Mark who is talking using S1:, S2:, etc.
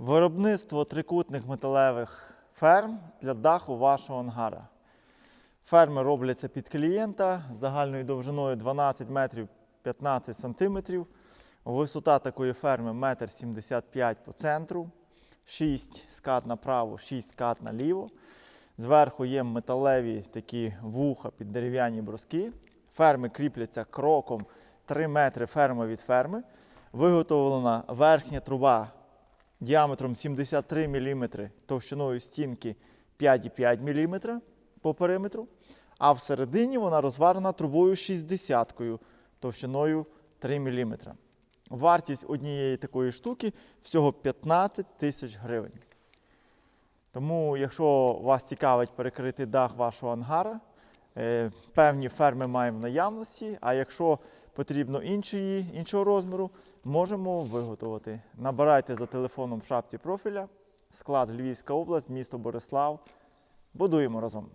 S1: Виробництво трикутних металевих ферм для даху вашого ангара. Ферми робляться під клієнта загальною довжиною 12 метрів 15 сантиметрів. Висота такої ферми 1,75 м по центру, 6 скат направо, 6 скат наліво. Зверху є металеві такі вуха під дерев'яні бруски. Ферми кріпляться кроком 3 метри ферма від ферми. Виготовлена верхня труба діаметром 73 мм, товщиною стінки 5,5 мм по периметру. А всередині вона розварена трубою 60 товщиною 3 мм. Вартість однієї такої штуки всього 15 тисяч гривень. Тому, якщо вас цікавить перекрити дах вашого ангара, певні ферми маємо в наявності, а якщо потрібно іншої, іншого розміру, можемо виготовити. Набирайте за телефоном в шапці профіля, склад Львівська область, місто Борислав. Будуємо разом.